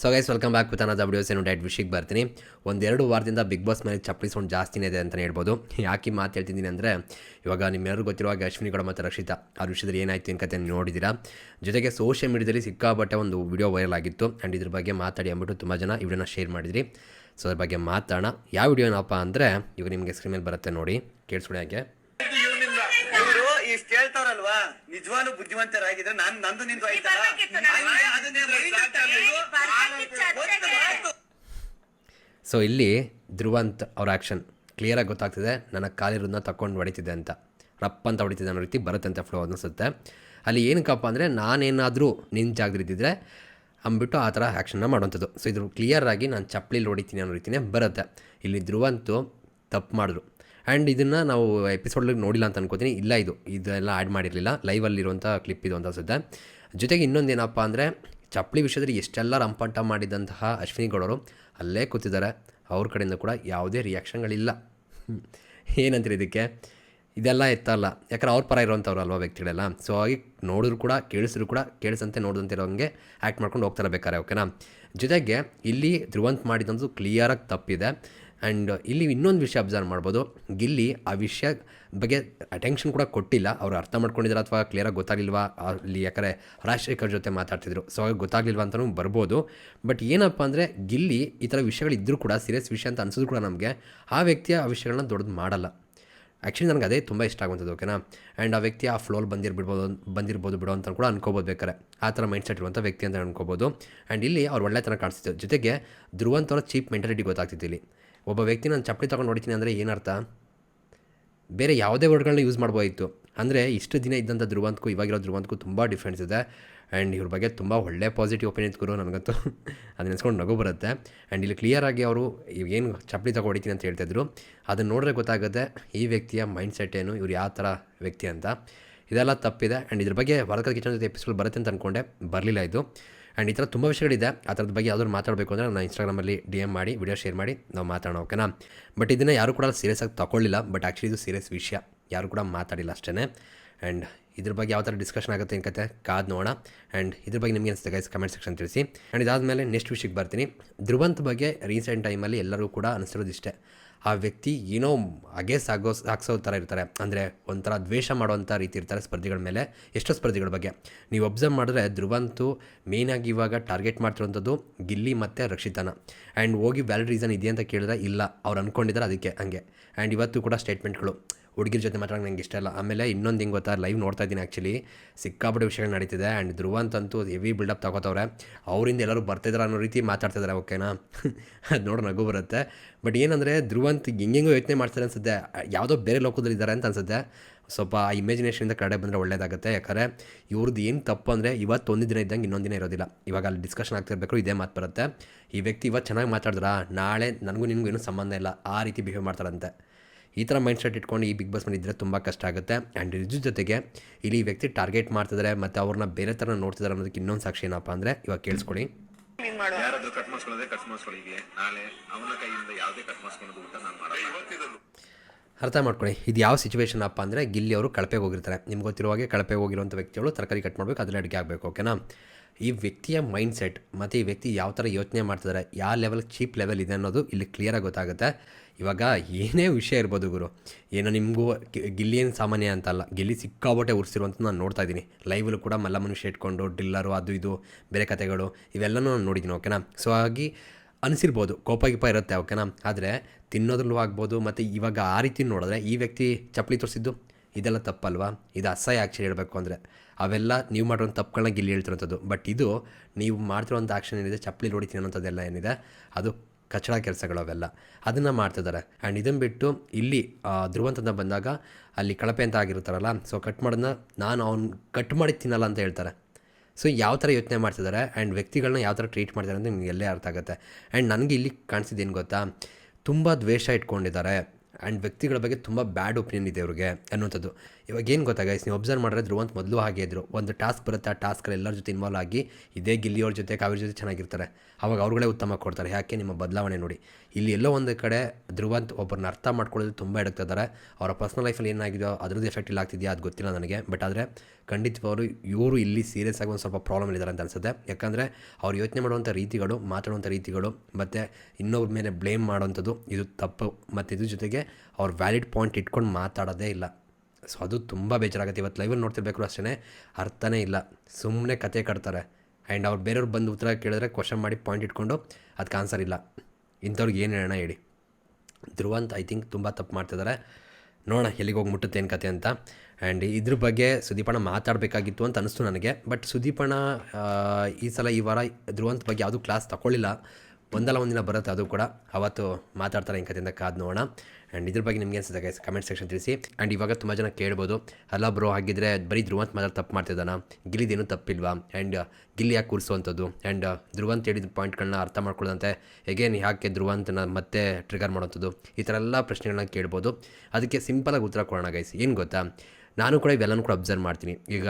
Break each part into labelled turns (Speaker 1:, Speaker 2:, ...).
Speaker 1: So guys welcome back with another videos ಏನು ಡೈಟ್ ವಿಷಯಕ್ಕೆ ಬರ್ತೀನಿ ಒಂದೆರಡು ವಾರದಿಂದ ಬಿಗ್ ಬಾಸ್ ಮೇಲೆ ಚಪ್ಪಲಿ ಸೌಂಡ್ ಜಾಸ್ತಿನೇ ಇದೆ ಅಂತಲೇ ಹೇಳ್ಬೋದು. ಯಾಕೆ ಮಾತು ಹೇಳ್ತಿದ್ದೀನಿ ಅಂದರೆ, ಇವಾಗ ನಿಮ್ಮೆಲ್ಲರೂ ಗೊತ್ತಿರುವಾಗ ಅಶ್ವಿನಿ ಗೌಡ ಮತ್ತು ರಕ್ಷಿತಾ, ಆ ವಿಷಯದಲ್ಲಿ ಏನಾಯಿತು ಏನು ಕತೆ ನೋಡಿದ್ದೀರಾ? ಜೊತೆಗೆ ಸೋಷಿಯಲ್ ಮೀಡಿಯಾದಲ್ಲಿ ಸಿಕ್ಕಾಪಟ್ಟೆ ಒಂದು ವಿಡಿಯೋ ವೈರಲ್ ಆಗಿತ್ತು. ಆ್ಯಂಡ್ ಇದ್ರ ಬಗ್ಗೆ ಮಾತಾಡಿ ಅಂದ್ಬಿಟ್ಟು ತುಂಬ ಜನ ಈ ವಿಡಿಯೋನ ಶೇರ್ ಮಾಡಿದ್ರಿ. ಸೊ ಅದ್ರ ಬಗ್ಗೆ ಮಾತಾಡೋಣ. ಯಾವ ವಿಡಿಯೋನಪ್ಪ ಅಂದರೆ, ಇವಾಗ ನಿಮಗೆ ಸ್ಕ್ರೀನ್ ಮೇಲೆ ಬರುತ್ತೆ ನೋಡಿ. ಕೇಳಿಸ್ಕೊಡಿ ಹಾಗೆ.
Speaker 2: ಹೇಳ್ತಾರಲ್ವಾ ನಿಜವಾಗ್ಲೂ ಬುದ್ಧಿವಂತರಾಗಿದ್ರೆ ನಾನ್ ನಂದು ನಿಂದು ಆಯ್ತಲ್ಲ.
Speaker 1: ಸೊ ಇಲ್ಲಿ ಧ್ರುವಂತ್ ಅವ್ರ ಆ್ಯಕ್ಷನ್ ಕ್ಲಿಯರಾಗಿ ಗೊತ್ತಾಗ್ತಿದೆ ನನ್ನ ಕಾಲಿರೋದನ್ನ ತಕೊಂಡು ಹೊಡಿತಿದೆ ಅಂತ. ರಪ್ ಅಂತ ಹೊಡಿತಿದೆ ಅನ್ನೋ ರೀತಿ ಬರುತ್ತೆ ಅಂತ ಫ್ಲೋ ಅನ್ನಿಸುತ್ತೆ ಅಲ್ಲಿ ಏನಕ್ಕಪ್ಪ ಅಂದರೆ ನಾನೇನಾದರೂ ನಿನ್ನ ಜಾಗದಲ್ಲಿದ್ದಿದ್ರೆ ಅಂದ್ಬಿಟ್ಟು ಆ ಥರ ಆ್ಯಕ್ಷನ್ನ ಮಾಡುವಂಥದ್ದು. ಸೊ ಇದು ಕ್ಲಿಯರಾಗಿ ನಾನು ಚಪ್ಪಲಿಲಿ ಹೊಡಿತೀನಿ ಅನ್ನೋ ರೀತಿಯೇ ಬರುತ್ತೆ. ಇಲ್ಲಿ ಧ್ರುವಂತು ತಪ್ಪು ಮಾಡಿದ್ರು. ಆ್ಯಂಡ್ ಇದನ್ನು ನಾವು ಎಪಿಸೋಡ್ಲಿ ನೋಡಿಲ್ಲ ಅಂತ ಅನ್ಕೋತೀನಿ. ಇಲ್ಲ ಇದು. ಇದೆಲ್ಲ ಆ್ಯಡ್ ಮಾಡಿರಲಿಲ್ಲ. ಲೈವಲ್ಲಿರುವಂಥ ಕ್ಲಿಪ್ ಇದು ಅಂತ ಅನ್ಸುತ್ತೆ. ಜೊತೆಗೆ ಇನ್ನೊಂದು ಏನಪ್ಪ ಅಂದರೆ, ಚಪ್ಪಲಿ ವಿಷಯದಲ್ಲಿ ಎಷ್ಟೆಲ್ಲ ರಂಪಾಟ ಮಾಡಿದಂತಹ ಅಶ್ವಿನಿ ಗೌಡರು, ಅಲ್ಲೇ ಕೂತಿದ್ದಾರೆ. ಅವ್ರ ಕಡೆಯಿಂದ ಕೂಡ ಯಾವುದೇ ರಿಯಾಕ್ಷನ್ಗಳಿಲ್ಲ. ಏನಂತೀರಿ ಇದಕ್ಕೆ? ಇದೆಲ್ಲ ಎತ್ತಲ್ಲ ಯಾಕಂದ್ರೆ ಅವ್ರ ಪರ ಇರುವಂಥವ್ರು ಅಲ್ವಾ ವ್ಯಕ್ತಿಗಳೆಲ್ಲ. ಸೊ ಹಾಗೆ ನೋಡಿದ್ರು ಕೂಡ, ಕೇಳಿಸಿದ್ರು ಕೂಡ, ಕೇಳಿಸಂತೆ ನೋಡಿದಂತೆ ಇರೋಂಗೆ ಆ್ಯಕ್ಟ್ ಮಾಡ್ಕೊಂಡು ಹೋಗ್ತಾರೆ ಬೇಕಾರೆ ಓಕೆನಾ ಜೊತೆಗೆ ಇಲ್ಲಿ ಧ್ರುವಂತ್ ಮಾಡಿದಂದು ಕ್ಲಿಯರಾಗಿ ತಪ್ಪಿದೆ. ಆ್ಯಂಡ್ ಇಲ್ಲಿ ಇನ್ನೊಂದು ವಿಷಯ ಅಬ್ಸರ್ವ್ ಮಾಡ್ಬೋದು. ಗಿಲ್ಲಿ ಆ ವಿಷಯ ಬಗ್ಗೆ ಅಟೆನ್ಷನ್ ಕೂಡ ಕೊಟ್ಟಿಲ್ಲ. ಅವ್ರು ಅರ್ಥ ಮಾಡ್ಕೊಂಡಿದ್ದಾರೆ ಅಥವಾ ಕ್ಲಿಯರಾಗಿ ಗೊತ್ತಾಗಲಿಲ್ವಾ? ಅಲ್ಲಿ ಯಾಕಂದರೆ ರಾಜಶೇಖರ್ ಜೊತೆ ಮಾತಾಡ್ತಿದ್ರು. ಸೊ ಹಾಗೆ ಗೊತ್ತಾಗಲಿಲ್ವ ಅಂತಲೂ ಬರ್ಬೋದು. ಬಟ್ ಏನಪ್ಪ ಅಂದರೆ ಗಿಲ್ಲಿ ಈ ಥರ ವಿಷಯಗಳಿದ್ದರೂ ಕೂಡ ಸೀರಿಯಸ್ ವಿಷಯ ಅಂತ ಅನ್ಸೋದು ಕೂಡ ನಮಗೆ. ಆ ವ್ಯಕ್ತಿಯ ಆ ವಿಷಯಗಳನ್ನ ದೊಡ್ಡದು ಮಾಡಲ್ಲ. ಆ್ಯಕ್ಚುಲಿ ನನಗೆ ಅದೇ ತುಂಬ ಇಷ್ಟ ಆಗುವಂಥದ್ದು ಓಕೆನಾ ಆ್ಯಂಡ್ ಆ ವ್ಯಕ್ತಿ ಆ ಫ್ಲೋಲ್ ಬಂದಿರ್ಬಿಡ್ಬೋದು, ಬಂದಿರ್ಬೋದು ಬಿಡೋ ಅಂತ ಕೂಡ ಅನ್ಕೋಬೋದು ಬೇಕಾರೆ ಆ ಥರ ಮೈಂಡ್ ಸೆಟ್ ಇರುವಂಥ ವ್ಯಕ್ತಿ ಅಂತ ಅನ್ಕೋಬೋದು. ಆ್ಯಂಡ್ ಇಲ್ಲಿ ಅವ್ರು ಒಳ್ಳೆತನ ಕಾಣಿಸ್ತಿತ್ತು. ಜೊತೆಗೆ ಧ್ರುವಂತವರ ಚೀಪ್ ಮೆಂಟಾಲಿಟಿ ಗೊತ್ತಾಗ್ತಿತ್ತು ಇಲ್ಲಿ. ಒಬ್ಬ ವ್ಯಕ್ತಿ ನಾನು ಚಪ್ಪಲಿ ತೊಗೊಂಡು ಹೊಡಿತೀನಿ ಅಂದರೆ ಏನರ್ಥ? ಬೇರೆ ಯಾವುದೇ ವರ್ಡ್ಗಳನ್ನ ಯೂಸ್ ಮಾಡ್ಬೋದಿತ್ತು. ಅಂದರೆ ಇಷ್ಟು ದಿನ ಇದ್ದಂಥ ಧ್ರುವಂತಕ್ಕೂ ಇವಾಗಿರೋ ಧ್ರುವಂತಕ್ಕೂ ತುಂಬ ಡಿಫ್ರೆನ್ಸ್ ಇದೆ. ಆ್ಯಂಡ್ ಇವ್ರ ಬಗ್ಗೆ ತುಂಬ ಒಳ್ಳೆ ಪಾಸಿಟಿವ್ ಒಪಿನಿಯನ್ ಗುರು ನನಗಂತೂ. ಅದನ್ನ ನೆನೆಸ್ಕೊಂಡು ನಗು ಬರುತ್ತೆ. ಆ್ಯಂಡ್ ಇಲ್ಲಿ ಕ್ಲಿಯರಾಗಿ ಅವರು ಏನು ಚಪ್ಪಲಿ ತಗೊ ಹೊಡಿತೀನಿ ಅಂತ ಹೇಳ್ತಿದ್ರು ಅದನ್ನು ನೋಡಿದ್ರೆ ಗೊತ್ತಾಗುತ್ತೆ ಈ ವ್ಯಕ್ತಿಯ ಮೈಂಡ್ ಸೆಟ್ ಏನು, ಇವ್ರು ಯಾವ ಥರ ವ್ಯಕ್ತಿ ಅಂತ. ಇದೆಲ್ಲ ತಪ್ಪಿದೆ. ಆ್ಯಂಡ್ ಇದ್ರ ಬಗ್ಗೆ ಭಾರತ ಕಿಚನ್ ಜೊತೆ ಎಪಿಸೋಡ್ ಬರುತ್ತೆ ಅಂತ ಅಂದ್ಕೊಂಡೆ ಬರಲಿಲ್ಲ ಇದು. ಆ್ಯಂಡ್ ಈ ಥರ ತುಂಬ ವಿಷಯಗಳಿದೆ. ಆ ಥರದ ಬಗ್ಗೆ ಯಾವ್ದಾದ್ರು ಮಾತಾಡಬೇಕು ಅಂದರೆ ನಾನು ಇನ್ಸ್ಟಾಗ್ರಾಮಲ್ಲಿ ಡಿ ಎಂ ಮಾಡಿ, ವಿಡಿಯೋ ಶೇರ್ ಮಾಡಿ, ನಾವು ಮಾತಾಡೋಣ, ಓಕೆನಾ? ಬಟ್ ಇದನ್ನು ಯಾರು ಕೂಡ ಸೀರಿಯಸ್ ಆಗಿ ತಗೊಳ್ಳಿಲ್ಲ. ಬಟ್ ಆ್ಯಕ್ಚುಲಿ ಇದು ಸೀರಿಯಸ್ ವಿಷಯ. ಯಾರು ಕೂಡ ಮಾತಾಡಿಲ್ಲ ಅಷ್ಟೇ ಆ್ಯಂಡ್ ಇದ್ರ ಬಗ್ಗೆ ಯಾವ ಥರ ಡಿಸ್ಕಷನ್ ಆಗುತ್ತೆ ಏನು ಕತೆ ಕಾದ್ ನೋಡೋಣ. ಆ್ಯಂಡ್ ಇದ್ರ ಬಗ್ಗೆ ನಿಮಗೆ ಅನಿಸುತ್ತೆ ಗೈಸ್ ಕಮೆಂಟ್ ಸೆಕ್ಷನ್ ತಿಳಿಸಿ. ಆ್ಯಂಡ್ ಇದಾದಮೇಲೆ ನೆಕ್ಸ್ಟ್ ವಿಷಯಕ್ಕೆ ಬರ್ತೀನಿ. ಧ್ರುವಂತ್ ಬಗ್ಗೆ ರೀಸೆಂಟ್ ಟೈಮಲ್ಲಿ ಎಲ್ಲರೂ ಕೂಡ ಅನಿಸಿರೋದು ಇಷ್ಟೇ. ಆ ವ್ಯಕ್ತಿ ಏನೋ ಅಗೇಸ್ ಆಗೋ ಹಾಕ್ಸೋ ಥರ ಇರ್ತಾರೆ. ಅಂದರೆ ಒಂಥರ ದ್ವೇಷ ಮಾಡುವಂಥ ರೀತಿ ಇರ್ತಾರೆ ಸ್ಪರ್ಧಿಗಳ ಮೇಲೆ, ಎಷ್ಟೋ ಸ್ಪರ್ಧಿಗಳ ಬಗ್ಗೆ. ನೀವು ಒಬ್ಸರ್ವ್ ಮಾಡಿದ್ರೆ ಧ್ರುವಂತು ಮೇಯ್ನಾಗಿ ಇವಾಗ ಟಾರ್ಗೆಟ್ ಮಾಡ್ತಿರೋಂಥದ್ದು ಗಿಲ್ಲಿ ಮತ್ತು ರಕ್ಷಿತಾನ. ಆ್ಯಂಡ್ ಹೋಗಿ ವ್ಯಾಲಿಡ್ ರೀಸನ್ ಇದೆಯಾ ಅಂತ ಕೇಳಿದ್ರೆ ಇಲ್ಲ. ಅವ್ರು ಅಂದ್ಕೊಂಡಿದ್ದಾರೆ ಅದಕ್ಕೆ ಹಂಗೆ. ಆ್ಯಂಡ್ ಇವತ್ತು ಕೂಡ ಸ್ಟೇಟ್ಮೆಂಟ್ಗಳು ಹುಡುಗಿರ ಜೊತೆ ಮಾತಾಡೋಕೆ ನಂಗೆ ಇಷ್ಟ ಇಲ್ಲ. ಆಮೇಲೆ ಇನ್ನೊಂದು ಹಿಂಗೆ ಗೊತ್ತಾ ಲೈವ್ ನೋಡ್ತಾ ಇದ್ದೀನಿ ಆ್ಯಕ್ಚುಲಿ ಸಿಕ್ಕಾಪಟ್ಟೆ ವಿಷಯಗಳು ನಡೀತಿದೆ ಆ್ಯಂಡ್ ಧ್ರುವಂತಂತೂ ಹೆವಿ ಬಿಲ್ಡಪ್ ತಗೋತವ್ರೆ. ಅವರಿಂದ ಎಲ್ಲರೂ ಬರ್ತಿದ್ದಾರೆ ಅನ್ನೋ ರೀತಿ ಮಾತಾಡ್ತಿದ್ದಾರೆ ಓಕೆನಾ? ಅದು ನೋಡಿ ನಗು ಬರುತ್ತೆ. ಬಟ್ ಏನಂದರೆ ಧ್ರುವಂತ್ ಹೆಂಗೆಂಗೋ ಯೋಚನೆ ಮಾಡ್ತಾರೆ ಅನ್ಸುತ್ತೆ. ಯಾವುದೋ ಬೇರೆ ಲೋಕದಲ್ಲಿ ಇದ್ದಾರೆ ಅಂತ ಅನ್ಸುತ್ತೆ. ಸ್ವಲ್ಪ ಆ ಇಮ್ಯಾಜಿನೇಷನಿಂದ ಕಡೆ ಬಂದರೆ ಒಳ್ಳೇದಾಗುತ್ತೆ. ಯಾಕಂದರೆ ಇವ್ರದ್ದು ಏನು ತಪ್ಪು ಅಂದರೆ ಇವತ್ತು ಒಂದು ದಿನ ಇದ್ದಂಗೆ ಇನ್ನೊಂದು ದಿನ ಇರೋದಿಲ್ಲ. ಇವಾಗ ಅಲ್ಲಿ ಡಿಸ್ಕಷನ್ ಆಗ್ತಿರ್ಬೇಕು, ಇದೇ ಮಾತು ಬರುತ್ತೆ. ಈ ವ್ಯಕ್ತಿ ಇವತ್ತು ಚೆನ್ನಾಗಿ ಮಾತಾಡಿದ್ರಾ? ನಾಳೆ ನನಗೂ ನಿನಗೂ ಏನೂ ಸಂಬಂಧ ಇಲ್ಲ. ಆ ರೀತಿ ಬಿಹೇವ್ ಮಾಡ್ತಾರಂತೆ. ಈ ಥರ ಮೈಂಡ್ ಸೆಟ್ ಇಟ್ಕೊಂಡು ಈ ಬಿಗ್ ಬಾಸ್ ಮನೆ ಇದ್ದರೆ ತುಂಬ ಕಷ್ಟ ಆಗುತ್ತೆ. ಆ್ಯಂಡ್ ಇದ್ರ ಜೊತೆಗೆ ಇಲ್ಲಿ ವ್ಯಕ್ತಿ ಟಾರ್ಗೆಟ್ ಮಾಡ್ತಿದ್ದಾರೆ ಮತ್ತು ಅವ್ರನ್ನ ಬೇರೆ ಥರ ನೋಡ್ತಿದ್ದಾರೆ ಅನ್ನೋದಕ್ಕೆ ಇನ್ನೊಂದು ಸಾಕ್ಷಿ ಏನಪ್ಪ ಅಂದರೆ ಇವಾಗ ಕೇಳಿಸ್ಕೊಳ್ಳಿ. ಅರ್ಥ ಮಾಡ್ಕೊಳ್ಳಿ. ಇದು ಯಾವ ಸಿಚುವೇಶನ್ ಅಪ್ಪ ಅಂದರೆ ಗಿಲ್ಲಿ ಅವರು ಕಳಪೆಗೆ ಹೋಗಿರ್ತಾರೆ. ನಿಮ್ಗೆ ಗೊತ್ತಿರೋ ಹಾಗೆ ಕಳಪೆಗೆ ಹೋಗಿರುವಂಥ ವ್ಯಕ್ತಿಗಳು ತರಕಾರಿ ಕಟ್ ಮಾಡಬೇಕು ಅದರಲ್ಲಿ ಅಡುಗೆ ಆಗಬೇಕು ಓಕೆನಾ ಈ ವ್ಯಕ್ತಿಯ ಮೈಂಡ್ ಸೆಟ್ ಮತ್ತು ಈ ವ್ಯಕ್ತಿ ಯಾವ ಥರ ಯೋಚನೆ ಮಾಡ್ತಿದ್ದಾರೆ ಯಾವ ಲೆವೆಲ್ ಚೀಪ್ ಲೆವೆಲ್ ಇದೆ ಅನ್ನೋದು ಇಲ್ಲಿ ಕ್ಲಿಯರಾಗಿ ಗೊತ್ತಾಗುತ್ತೆ. ಇವಾಗ ಏನೇ ವಿಷಯ ಇರ್ಬೋದು ಗುರು. ಏನೋ ನಿಮಗೂ ಗಿಲ್ಲಿ ಏನು ಸಾಮಾನ್ಯ ಅಂತಲ್ಲ. ಗಿಲ್ಲಿ ಸಿಕ್ಕಾಬಟ್ಟೆ ಉರ್ಸಿರುವಂಥ ನಾನು ನೋಡ್ತಾ ಇದ್ದೀನಿ. ಲೈವಲ್ಲೂ ಕೂಡ ಮಲ್ಲ ಮನುಷ್ಯ ಇಟ್ಕೊಂಡು ಡ್ರಿಲ್ಲರು ಅದು ಇದು, ಬೇರೆ ಕಥೆಗಳು ಇವೆಲ್ಲನೂ ನಾನು ನೋಡಿದ್ದೀನಿ ಓಕೆನಾ ಸೊ ಹಾಗಾಗಿ ಅನಿಸಿರ್ಬೋದು, ಕೋಪ ಗಿಪ ಇರುತ್ತೆ ಓಕೆನಾ ಆದರೆ ತಿನ್ನೋದ್ರಲ್ಲೂ ಆಗ್ಬೋದು, ಮತ್ತು ಇವಾಗ ಆ ರೀತಿ ನೋಡಿದ್ರೆ ಈ ವ್ಯಕ್ತಿ ಚಪ್ಪಲಿ ತೋರಿಸಿದ್ದು, ಇದೆಲ್ಲ ತಪ್ಪಲ್ವಾ? ಇದು ಅಸಹ್ಯ ಆ್ಯಕ್ಷನ್ ಹೇಳಬೇಕು ಅಂದರೆ. ಅವೆಲ್ಲ ನೀವು ಮಾಡಿರೋ ತಪ್ಪುಗಳನ್ನ ಗಿಲ್ಲಿ ಹೇಳ್ತಿರೋಂಥದ್ದು. ಬಟ್ ಇದು ನೀವು ಮಾಡ್ತಿರೋಂಥ ಆ್ಯಕ್ಷನ್ ಏನಿದೆ, ಚಪ್ಪಲಿ ಹೊಡಿತೀನಿ ಅನ್ನೋಂಥದ್ದೆಲ್ಲ ಏನಿದೆ, ಅದು ಕಚಡ ಕೆಲಸಗಳು ಅವೆಲ್ಲ. ಅದನ್ನು ಮಾಡ್ತಿದ್ದಾರೆ. ಆ್ಯಂಡ್ ಇದನ್ನು ಬಿಟ್ಟು ಇಲ್ಲಿ ಧ್ರುವಂತನ ಬಂದಾಗ ಅಲ್ಲಿ ಕಳಪೆ ಅಂತ ಆಗಿರ್ತಾರಲ್ಲ ಸೊ ಕಟ್ ಮಾಡೋದನ್ನ ನಾನು ಅವ್ನು ಕಟ್ ಮಾಡಿ ತಿನ್ನಲ್ಲ ಅಂತ ಹೇಳ್ತಾರೆ. ಸೊ ಯಾವ ಥರ ಯೋಚನೆ ಮಾಡ್ತಿದ್ದಾರೆ ಆ್ಯಂಡ್ ವ್ಯಕ್ತಿಗಳನ್ನ ಯಾವ ಥರ ಟ್ರೀಟ್ ಮಾಡ್ತಾರೆ ಅಂತ ನಿಮಗೆ ಎಲ್ಲೇ ಅರ್ಥ ಆಗುತ್ತೆ. ಆ್ಯಂಡ್ ನನಗೆ ಇಲ್ಲಿ ಕಾಣಿಸಿದ್ದೇನು ಗೊತ್ತಾ, ತುಂಬ ದ್ವೇಷ ಇಟ್ಕೊಂಡಿದ್ದಾರೆ ಆ್ಯಂಡ್ ವ್ಯಕ್ತಿಗಳ ಬಗ್ಗೆ ತುಂಬ ಬ್ಯಾಡ್ ಒಪಿನಿಯನ್ ಇದೆ ಅವ್ರಿಗೆ ಅನ್ನುವಂಥದ್ದು. ಇವಾಗ ಏನು ಗೊತ್ತಾ ನೀವು ಅಬ್ಸರ್ವ್ ಮಾಡಿದ್ರೆ ಧ್ರುವಂತ ಮೊದಲು ಹಾಗೆ ಇದ್ರು. ಒಂದು ಟಾಸ್ಕ್ ಬರುತ್ತೆ, ಆ ಟಾಸ್ಕಲ್ಲಿ ಎಲ್ಲರ ಜೊತೆ ಇನ್ವಾಲ್ವ್ ಆಗಿ ಇದೇ ಗಿಲ್ಲಿಯವ್ರ ಜೊತೆ, ಕಾವೇರಿ ಜೊತೆ ಚೆನ್ನಾಗಿರ್ತಾರೆ. ಅವಾಗ ಅವ್ರುಗಳೇ ಉತ್ತಮ ಕೊಡ್ತಾರೆ. ಯಾಕೆ ನಿಮ್ಮ ಬದಲಾವಣೆ ನೋಡಿ. ಇಲ್ಲಿ ಎಲ್ಲೋ ಒಂದು ಕಡೆ ಧ್ರುವಂತ್ ಒಬ್ಬರನ್ನ ಅರ್ಥ ಮಾಡ್ಕೊಳ್ಳೋದು ತುಂಬ ಇದ್ದಾರೆ ಅವರ ಪರ್ಸ್ನಲ್ ಲೈಫಲ್ಲಿ ಏನಾಗಿದೆಯೋ ಅದ್ರದ್ದು ಎಫೆಕ್ಟ್ ಇಲ್ಲ ಆಗ್ತಿದೆಯಾ ಅದು ಗೊತ್ತಿಲ್ಲ ನನಗೆ. ಬಟ್ ಆದರೆ ಖಂಡಿತವಾಗಲೂ ಇವರು ಇಲ್ಲಿ ಸೀರಿಯಸ್ ಆಗಿ ಒಂದು ಸ್ವಲ್ಪ ಪ್ರಾಬ್ಲಮ್ ಇದ್ದಾರೆ ಅಂತ ಅನ್ಸುತ್ತೆ. ಯಾಕಂದರೆ ಅವ್ರು ಯೋಚನೆ ಮಾಡುವಂಥ ರೀತಿಗಳು ಮಾತಾಡುವಂಥ ರೀತಿಗಳು, ಮತ್ತು ಇನ್ನೊಬ್ಬರ ಮೇಲೆ ಬ್ಲೇಮ್ ಮಾಡೋವಂಥದ್ದು, ಇದು ತಪ್ಪು. ಮತ್ತು ಇದ್ರ ಜೊತೆಗೆ ಅವ್ರು ವ್ಯಾಲಿಡ್ ಪಾಯಿಂಟ್ ಇಟ್ಕೊಂಡು ಮಾತಾಡೋದೇ ಇಲ್ಲ. ಸೊ ಅದು ತುಂಬ ಬೇಜಾರಾಗುತ್ತೆ. ಇವತ್ತು ಲೈವಲ್ಲಿ ನೋಡ್ತಿರ್ಬೇಕು ಅಷ್ಟೇ, ಅರ್ಥನೇ ಇಲ್ಲ. ಸುಮ್ಮನೆ ಕತೆ ಕಟ್ತಾರೆ. ಆ್ಯಂಡ್ ಅವ್ರು ಬೇರೆಯವ್ರು ಬಂದು ಉತ್ತರ ಕೇಳಿದ್ರೆ ಕ್ವಶನ್ ಮಾಡಿ ಪಾಯಿಂಟ್ ಇಟ್ಕೊಂಡು ಅದಕ್ಕೆ ಆನ್ಸರ್ ಇಲ್ಲ. ಇಂಥವ್ರಿಗೆ ಏನು ಹೇಳೋಣ ಹೇಳಿ. ಧ್ರುವಂತ್ ಐ ಥಿಂಕ್ ತುಂಬ ತಪ್ಪು ಮಾಡ್ತಿದ್ದಾರೆ ನೋಡೋಣ ಎಲ್ಲಿಗೆ ಹೋಗಿ ಮುಟ್ಟುತ್ತೆ ಏನು ಕತೆ ಅಂತ. ಆ್ಯಂಡ್ ಇದ್ರ ಬಗ್ಗೆ ಸುದೀಪಣ್ಣ ಮಾತಾಡಬೇಕಾಗಿತ್ತು ಅಂತ ಅನಿಸ್ತು ನನಗೆ. ಬಟ್ ಸುದೀಪಣ್ಣ ಈ ಸಲ ಈ ವಾರ ಧ್ರುವಂತ ಬಗ್ಗೆ ಯಾವುದೂ ಕ್ಲಾಸ್ ತಗೊಳ್ಳಿಲ್ಲ ಒಂದಲ್ಲ ಒಂದಿನ ಬರುತ್ತೆ, ಅದು ಕೂಡ. ಅವತ್ತು ಮಾತಾಡ್ತಾರೆ ಹಿಂಗೆ ಕಥೆಯಿಂದ ಕಾದು ನೋಡೋಣ. ಆ್ಯಂಡ್ ಇದ್ರ ಬಗ್ಗೆ ನಿಮ್ಗೆ ಅನ್ಸುತ್ತೆ ಗೈಸ್ ಕಮೆಂಟ್ ಸೆಕ್ಷನ್ ತಿಳಿಸಿ. ಆ್ಯಂಡ್ ಇವಾಗ ತುಂಬ ಜನ ಕೇಳ್ಬೋದು, ಅಲ್ಲ ಬ್ರೋ ಹಾಗಿದ್ರೆ ಬರೀ ಧ್ರುವಂತ್ ಮಾತ್ರ ತಪ್ಪು ಮಾಡ್ತಿದ್ದಾನ? ಗಿಲ್ಲಿದೇನು ತಪ್ಪಿಲ್ವಾ? ಆ್ಯಂಡ್ ಗಿಲ್ಲಿ ಯಾಕೆ ಕೂರಿಸುವಂಥದ್ದು? ಆ್ಯಂಡ್ ಧ್ರುವಂತ್ ಹೇಳಿದ ಪಾಯಿಂಟ್ಗಳನ್ನ ಅರ್ಥ ಮಾಡ್ಕೊಳ್ಳೋದಂತೆ ಹೇಗೇನು ಯಾಕೆ ಧ್ರುವಂತನ ಮತ್ತೆ ಟ್ರಿಗರ್ ಮಾಡೋಂಥದ್ದು? ಈ ಥರ ಎಲ್ಲ ಪ್ರಶ್ನೆಗಳನ್ನ ಕೇಳ್ಬೋದು. ಅದಕ್ಕೆ ಸಿಂಪಲಾಗಿ ಉತ್ತರ ಕೊಡೋಣ ಗೈಸ್ ಏನು ಗೊತ್ತಾ? ನಾನು ಕೂಡ ಇವೆಲ್ಲನೂ ಕೂಡ ಅಬ್ಸರ್ವ್ ಮಾಡ್ತೀನಿ. ಈಗ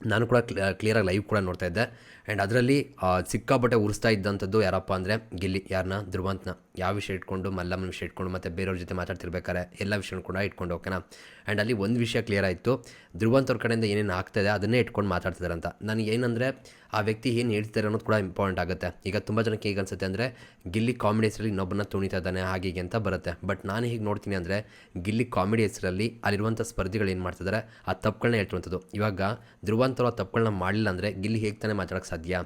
Speaker 1: ನಾನು ಕೂಡ ಕ್ಲಿಯರಾಗಿ ಲೈವ್ ಕೂಡ ನೋಡ್ತಾ ಇದ್ದೆ. ಆ್ಯಂಡ್ ಅದರಲ್ಲಿ ಸಿಕ್ಕಾಪಟ್ಟೆ ಉರಿಸ್ತಾ ಇದ್ದಂಥದ್ದು ಯಾರಪ್ಪ ಅಂದರೆ, ಗಿಲ್ಲಿ ಯಾರನ್ನ ಧ್ರುವಂತನ. ಯಾವ ವಿಷಯ ಇಟ್ಕೊಂಡು, ಮಲ್ಲಮ್ಮನ ವಿಷಯ ಇಟ್ಕೊಂಡು, ಮತ್ತು ಬೇರೆಯವ್ರ ಜೊತೆ ಮಾತಾಡ್ತಿರ್ಬೇಕಾರೆ ಎಲ್ಲ ವಿಷಯ ಕೂಡ ಇಟ್ಕೊಂಡು ಓಕೆನಾ ಆ್ಯಂಡ್ ಅಲ್ಲಿ ಒಂದು ವಿಷಯ ಕ್ಲಿಯರ್ ಆಯಿತು. ಧ್ರುವಂತ್ ಅವ್ರ ಕಡೆಯಿಂದ ಏನೇನು ಆಗ್ತಾಯಿದೆ ಅದನ್ನೇ ಇಟ್ಕೊಂಡು ಮಾತಾಡ್ತಿದ್ದಾರೆ ಅಂತ ನನಗೆ ಏನಂದರೆ, ಆ ವ್ಯಕ್ತಿ ಏನು ಹೇಳ್ತಾರೆ ಅನ್ನೋದು ಕೂಡ ಇಂಪಾರ್ಟೆಂಟ್ ಆಗುತ್ತೆ. ಈಗ ತುಂಬ ಜನಕ್ಕೆ ಹೇಗೆ ಅನ್ಸುತ್ತೆ ಅಂದರೆ, ಗಿಲ್ಲಿ ಕಾಮಿಡಿ ಹೆಸರಲ್ಲಿ ಇನ್ನೊಬ್ಬನ ತುಣಿತಾ ಇದ್ದಾನೆ ಹಾಗೆ ಹೀಗೆ ಅಂತ ಬರುತ್ತೆ. ಬಟ್ ನಾನು ಹೀಗೆ ನೋಡ್ತೀನಿ ಅಂದರೆ, ಗಿಲ್ಲಿ ಕಾಮಿಡಿ ಹೆಸರಲ್ಲಿ ಅಲ್ಲಿರುವಂಥ ಸ್ಪರ್ಧಿಗಳು ಏನು ಮಾಡ್ತಿದ್ದಾರೆ ಆ ತಪ್ಪುಗಳನ್ನ ಹೇಳ್ತಿರುವಂಥದ್ದು. ಇವಾಗ ಧ್ರುವಂತರು ಆ ತಪ್ಪುಗಳನ್ನ ಮಾಡಲಿಲ್ಲ ಅಂದರೆ, ಗಿಲ್ಲಿ ಹೇಗೆ ತಾನೇ ಮಾತಾಡೋಕ್ಕೆ stadia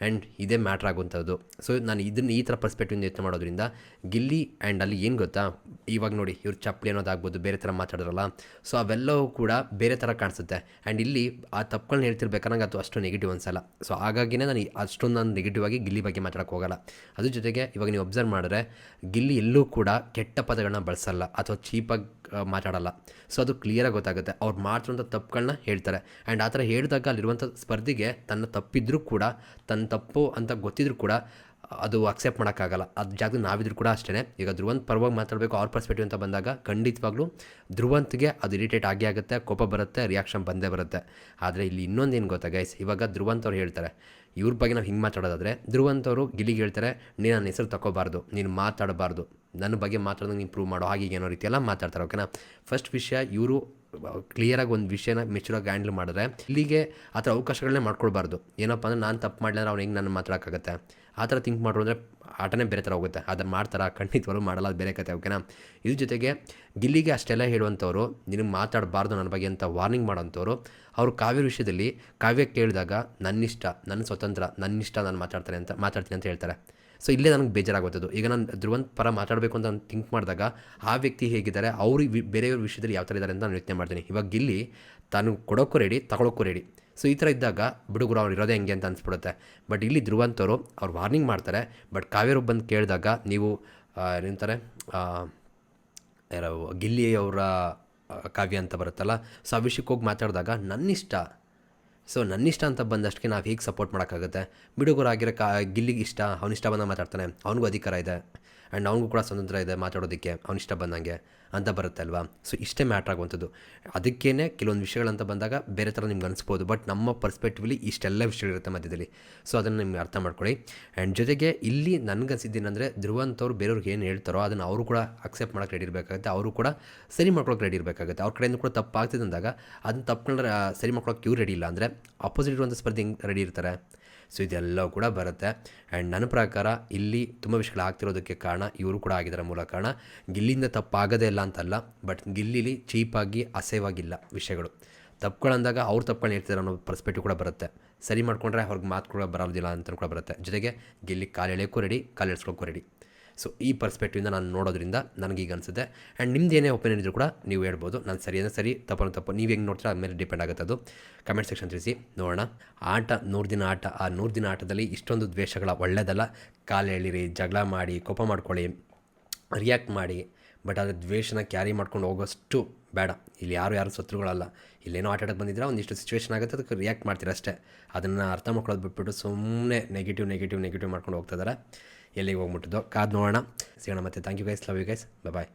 Speaker 1: ಆ್ಯಂಡ್ ಇದೇ ಮ್ಯಾಟ್ರ್ ಆಗುವಂಥದ್ದು. ಸೊ, ನಾನು ಇದನ್ನು ಈ ಥರ ಪರ್ಸ್ಪೆಕ್ಟಿವ್ ಯೋಚನೆ ಮಾಡೋದ್ರಿಂದ ಗಿಲ್ಲಿ ಆ್ಯಂಡ್ ಅಲ್ಲಿ ಏನು ಗೊತ್ತಾ? ಇವಾಗ ನೋಡಿ, ಇವ್ರು ಚಪ್ಪಲಿ ಅನ್ನೋದಾಗ್ಬೋದು ಬೇರೆ ಥರ ಮಾತಾಡೋರಲ್ಲ ಸೊ, ಅವೆಲ್ಲವೂ ಕೂಡ ಬೇರೆ ಥರ ಕಾಣಿಸುತ್ತೆ. ಆ್ಯಂಡ್ ಇಲ್ಲಿ ಆ ತಪ್ಪುಗಳನ್ನ ನಂಗೆ ಅದು ಅಷ್ಟು ನೆಗೆಟಿವ್ ಅನ್ಸಲ್ಲ. ಸೊ, ಹಾಗಾಗಿನೇ ನಾನು ಅಷ್ಟೊಂದು ನಾನು ನೆಗೆಟಿವ್ ಆಗಿ ಗಿಲ್ಲಿ ಬಗ್ಗೆ ಮಾತಾಡೋಕ್ಕೆ ಹೋಗಲ್ಲ. ಅದ್ರ ಜೊತೆಗೆ ಇವಾಗ ನೀವು ಅಬ್ಸರ್ವ್ ಮಾಡಿದ್ರೆ ಗಿಲ್ಲಿ ಎಲ್ಲೂ ಕೂಡ ಕೆಟ್ಟ ಪದಗಳನ್ನ ಬಳಸಲ್ಲ ಅಥವಾ ಚೀಪಾಗಿ ಮಾತಾಡಲ್ಲ. ಸೊ, ಅದು ಕ್ಲಿಯರಾಗಿ ಗೊತ್ತಾಗುತ್ತೆ. ಅವ್ರು ಮಾಡ್ತಿರೋಂಥ ತಪ್ಪುಗಳನ್ನ ಹೇಳ್ತಾರೆ. ಆ್ಯಂಡ್ ಆ ಥರ ಹೇಳಿದಾಗ ಅಲ್ಲಿರುವಂಥ ಸ್ಪರ್ಧಿಗೆ ತನ್ನ ತಪ್ಪಿದ್ರೂ ಕೂಡ ತನ್ನ ತಪ್ಪು ಅಂತ ಗೊತ್ತಿದ್ರು ಕೂಡ ಅದು ಅಕ್ಸೆಪ್ಟ್ ಮಾಡೋಕ್ಕಾಗಲ್ಲ. ಅದು ಜಾಗದಲ್ಲಿ ನಾವಿದ್ರು ಕೂಡ ಅಷ್ಟೇ ಈಗ ಧ್ರುವಂತ್ ಪರವಾಗಿ ಮಾತಾಡಬೇಕು, ಅವ್ರ ಪರ್ಸ್ಪೆಕ್ಟಿವ್ ಅಂತ ಬಂದಾಗ ಖಂಡಿತವಾಗ್ಲೂ ಧ್ರುವಂತ್ಗೆ ಅದು ಇರಿಟೇಟ್ ಆಗೇ ಆಗುತ್ತೆ, ಕೋಪ ಬರುತ್ತೆ ರಿಯಾಕ್ಷನ್ ಬಂದೇ ಬರುತ್ತೆ. ಆದರೆ ಇಲ್ಲಿ ಇನ್ನೊಂದು ಗೊತ್ತಾ ಗೈಸ್ ಇವಾಗ ಧ್ರುವಂತ್ ಅವ್ರು ಹೇಳ್ತಾರೆ, ಇವ್ರ ಬಗ್ಗೆ ನಾವು ಹಿಂಗೆ ಮಾತಾಡೋದಾದರೆ ಧ್ರುವಂತ್ ಅವರು ಗಿಲಿಗೆ ಹೇಳ್ತಾರೆ, ನೀನು ನನ್ನ ಹೆಸರು ತಗೋಬಾರ್ದು ನೀನು ಮಾತಾಡಬಾರ್ದು. ನನ್ನ ಬಗ್ಗೆ ಮಾತಾಡೋದು ನೀನು ಪ್ರೂವ್ ಮಾಡೋ ಹಾಗೆ ಏನೋ ರೀತಿಯೆಲ್ಲ ಮಾತಾಡ್ತಾರೆ ಓಕೆನಾ ಫಸ್ಟ್ ವಿಷಯ ಇವರು ಕ್ಲಿಯರಾಗಿ ಒಂದು ವಿಷಯನ ಮೆಚೂರಾಗಿ ಹ್ಯಾಂಡಲ್ ಮಾಡಿದ್ರೆ ಇಲ್ಲಿಗೆ ಆ ಥರ ಅವಕಾಶಗಳನ್ನೇ ಮಾಡ್ಕೊಳ್ಬಾರ್ದು. ಏನಪ್ಪ ಅಂದರೆ ನಾನು ತಪ್ಪು ಮಾಡಿದ್ರೆ ಅವ್ನು ಹೆಂಗೆ ನನ್ನ ಮಾತಾಡೋಕ್ಕಾಗತ್ತೆ ಆ ಥರ ಥಿಂಕ್ ಮಾಡೋದು ಅಂದರೆ ಆಟನೇ ಬೇರೆ ಥರ ಹೋಗುತ್ತೆ. ಅದನ್ನು ಮಾಡ್ತಾರೆ? ಖಂಡಿತವಾಗ್ಲೂ ಮಾಡಲ್ಲ, ಅದು ಬೇರೆ ಕತೆ ಓಕೆನಾ ಇದ್ರ ಜೊತೆಗೆ ಗಿಲ್ಲಿಗೆ ಅಷ್ಟೆಲ್ಲ ಹೇಳುವಂಥವ್ರು, ನಿನಗೆ ಮಾತಾಡಬಾರ್ದು ನನ್ನ ಬಗ್ಗೆ ಅಂತ ವಾರ್ನಿಂಗ್ ಮಾಡೋಂಥವ್ರು ಅವರು ಕಾವ್ಯ ವಿಷಯದಲ್ಲಿ ಕಾವ್ಯ ಕೇಳಿದಾಗ ನನ್ನಿಷ್ಟ ನನ್ನ ಸ್ವತಂತ್ರ, ನನ್ನಿಷ್ಟ ನಾನು ಮಾತಾಡ್ತಾರೆ ಅಂತ, ಮಾತಾಡ್ತೀನಿ ಅಂತ ಹೇಳ್ತಾರೆ. ಸೊ ಇಲ್ಲೇ ನನಗೆ ಬೇಜಾರಾಗುತ್ತದು ಈಗ ನಾನು ಧ್ರುವಂತ್ ಪರ ಮಾತಾಡಬೇಕು ಅಂತ ನಾನು ಥಿಂಕ್ ಮಾಡಿದಾಗ ಆ ವ್ಯಕ್ತಿ ಹೇಗಿದ್ದಾರೆ, ಅವರು ಬೇರೆಯವ್ರ ವಿಷಯದಲ್ಲಿ ಯಾವ ಥರ ಇದ್ದಾರೆ ಅಂತ ನಾನು ಯೋಚನೆ ಮಾಡ್ತೀನಿ. ಇವಾಗ ಗಿಲ್ಲಿ ತಾನು ಕೊಡೋಕ್ಕೂ ರೆಡಿ ತಗೊಳಕ್ಕೂ ರೆಡಿ ಸೊ ಈ ಥರ ಇದ್ದಾಗ ಬಿಡುಗರು ಅವ್ರು ಇರೋದೇ ಹೆಂಗೆ ಅಂತ ಅನ್ಸ್ಬಿಡುತ್ತೆ. ಬಟ್ ಇಲ್ಲಿ ಧ್ರುವಂತವರು ಅವ್ರು ವಾರ್ನಿಂಗ್ ಮಾಡ್ತಾರೆ. ಬಟ್ ಕಾವೇರು ಬಂದು ಕೇಳಿದಾಗ ನೀವು ಏನಂತಾರೆ ಗಿಲ್ಲಿ ಅವರ ಕಾವ್ಯ ಅಂತ ಬರುತ್ತಲ್ಲ, ಸೊ ಆ ವಿಷಯಕ್ಕೆ ಹೋಗಿ ಮಾತಾಡಿದಾಗ ನನ್ನಿಷ್ಟ ಸೊ ನನ್ನಿಷ್ಟ ಅಂತ ಬಂದಷ್ಟಕ್ಕೆ ನಾವು ಹೇಗೆ ಸಪೋರ್ಟ್ ಮಾಡೋಕ್ಕಾಗುತ್ತೆ? ಬಿಡುಗರಾಗಿರೋ ಕಾ ಗಿಲ್ಲಿಗೆ ಇಷ್ಟ ಅವನಿಷ್ಟ ಬಂದ ಮಾತಾಡ್ತಾನೆ. ಅವನಿಗೂ ಅಧಿಕಾರ ಇದೆ. ಆ್ಯಂಡ್ ಅವನಿಗೂ ಕೂಡ ಸ್ವತಂತ್ರ ಇದೆ ಮಾತಾಡೋದಕ್ಕೆ ಇಷ್ಟ ಬಂದಂಗೆ ಅಂತ ಬರುತ್ತೆ ಅಲ್ವಾ ಸೊ ಇಷ್ಟೇ ಮ್ಯಾಟ್ರ್ ಆಗುವಂಥದ್ದು. ಅದಕ್ಕೇ ಕೆಲವೊಂದು ವಿಷಯಗಳಂತ ಬಂದಾಗ ಬೇರೆ ಥರ ನಿಮ್ಗೆ ಅನಿಸ್ಬೋದು. ಬಟ್ ನಮ್ಮ ಪರ್ಸ್ಪೆಕ್ಟಿವ್ಲಿ ಇಷ್ಟೆಲ್ಲ ವಿಷಯಗಳಿರುತ್ತೆ ಮಧ್ಯದಲ್ಲಿ. ಸೊ ಅದನ್ನು ನಿಮ್ಗೆ ಅರ್ಥ ಮಾಡ್ಕೊಳ್ಳಿ. ಆ್ಯಂಡ್ ಜೊತೆಗೆ ಇಲ್ಲಿ ನನಗನ್ಸಿದ್ದೇನೆಂದರೆ ಧ್ರುವಂತವ್ರು ಬೇರೆಯವ್ರಿಗೆ ಏನು ಹೇಳ್ತಾರೋ ಅದನ್ನು ಅವರು ಕೂಡ ಅಕ್ಸೆಪ್ಟ್ ಮಾಡೋಕ್ಕೆ ರೆಡಿ ಇರಬೇಕಾಗುತ್ತೆ. ಅವರು ಕೂಡ ಸರಿ ಮಾಡ್ಕೊಳಕ್ಕೆ ರೆಡಿ ಇರಬೇಕಾಗುತ್ತೆ. ಅವ್ರ ಕಡೆಯಿಂದ ಕೂಡ ತಪ್ಪಾಗ್ತಿದ್ದಂದಾಗ ಅದನ್ನ ತಪ್ಪುಗಳನ್ನ ಸರಿ ಮಾಡ್ಕೊಳಕ್ಕೆ ಇವ್ರು ರೆಡಿ ಇಲ್ಲ ಅಂದರೆ ಅಪೋಸಿಟ್ ಇರುವಂಥ ಸ್ಪರ್ಧೆ ಹೆಂಗೆ ರೆಡಿ ಇರ್ತಾರೆ? ಸೊ ಇದೆಲ್ಲವೂ ಕೂಡ ಬರುತ್ತೆ. ಆ್ಯಂಡ್ ನನ್ನ ಪ್ರಕಾರ ಇಲ್ಲಿ ತುಂಬ ವಿಷಯಗಳು ಆಗ್ತಿರೋದಕ್ಕೆ ಕಾರಣ ಇವರು ಕೂಡ ಆಗಿದ್ದರ ಮೂಲ ಕಾರಣ. ಗಿಲ್ಲಿಂದ ತಪ್ಪಾಗದೇ ಇಲ್ಲ ಅಂತಲ್ಲ, ಬಟ್ ಗಿಲ್ಲಿಲಿ ಚೀಪಾಗಿ ಅಸೇವಾಗಿಲ್ಲ ವಿಷಯಗಳು. ತಪ್ಪುಗಳಂದಾಗ ಅವ್ರು ತಪ್ಪುಗಳು ಹೇಳ್ತಿದ್ದಾರೆ ಅನ್ನೋ ಪರ್ಸ್ಪೆಕ್ಟಿವ್ ಕೂಡ ಬರುತ್ತೆ. ಸರಿ ಮಾಡ್ಕೊಂಡ್ರೆ ಅವ್ರಿಗೆ ಮಾತು ಕೂಡ ಬರೋದಿಲ್ಲ ಅಂತ ಕೂಡ ಬರುತ್ತೆ. ಜೊತೆಗೆ ಗಿಲ್ಲಿ ಕಾಲು ಎಳೆಯೋಕ್ಕೂ ರೆಡಿ ಕಾಲು ಎಳ್ಸ್ಕೊಳ್ಳೋಕ್ಕೂ ರೆಡಿ ಸೊ ಈ ಪರ್ಸ್ಪೆಕ್ಟಿವಿಂದ ನಾನು ನೋಡೋದ್ರಿಂದ ನನಗೀಗ ಅನಿಸುತ್ತೆ. ಆ್ಯಂಡ್ ನಿಮ್ದು ಏನೇ ಒಪಿನಿಯನ್ ಇದ್ರೂ ಕೂಡ ನೀವು ಹೇಳ್ಬೋದು. ನಾನು ಸರಿ ಅಂದರೆ ಸರಿ, ತಪ್ಪು ತಪ್ಪು. ನೀವು ಹೆಂಗೆ ನೋಡ್ತೀರಾ ಅದ ಮೇಲೆ ಡಿಪೆಂಡ್ ಆಗುತ್ತೆ ಅದು. ಕಮೆಂಟ್ ಸೆಕ್ಷನ್ ತಿಳಿಸಿ, ನೋಡೋಣ. ಆಟ, ನೂರು ದಿನ ಆಟ. ಆ ನೂರು ದಿನ ಆಟದಲ್ಲಿ ಇಷ್ಟೊಂದು ದ್ವೇಷಗಳ ಒಳ್ಳೆಯದಲ್ಲ ಕಾಲು ಎಳೀರಿ, ಜಗಳ ಮಾಡಿ, ಕೋಪ ಮಾಡ್ಕೊಳ್ಳಿ ರಿಯಾಕ್ಟ್ ಮಾಡಿ. ಬಟ್ ಆದರೆ ದ್ವೇಷನ ಕ್ಯಾರಿ ಮಾಡ್ಕೊಂಡು ಹೋಗೋಷ್ಟು ಬೇಡ. ಇಲ್ಲಿ ಯಾರು ಯಾರು ಶತ್ರುಗಳಲ್ಲ. ಇಲ್ಲೇನೋ ಆಟ ಆಡೋಕ್ಕೆ ಬಂದಿದ್ರೆ ಒಂದಿಷ್ಟು ಸಿಚುವೇಶನ್ ಆಗುತ್ತೆ, ಅದಕ್ಕೆ ರಿಯಾಕ್ಟ್ ಮಾಡ್ತೀರ ಅಷ್ಟೇ. ಅದನ್ನು ಅರ್ಥ ಮಾಡ್ಕೊಳ್ಳೋದು ಬಿಟ್ಬಿಟ್ಟು ಸುಮ್ಮನೆ ನೆಗೆಟಿವ್ ನೆಗೆಟಿವ್ ನೆಗೆಟಿವ್ ಮಾಡ್ಕೊಂಡು ಹೋಗ್ತಿದ್ದಾರೆ ಎಲ್ಲಿಗೆ ಹೋಗ್ಬಿಟ್ಟಿದ್ದು ಕಾದು ನೋಡೋಣ. ಸಿಗೋಣ ಮತ್ತೆ. Thank you guys love you guys bye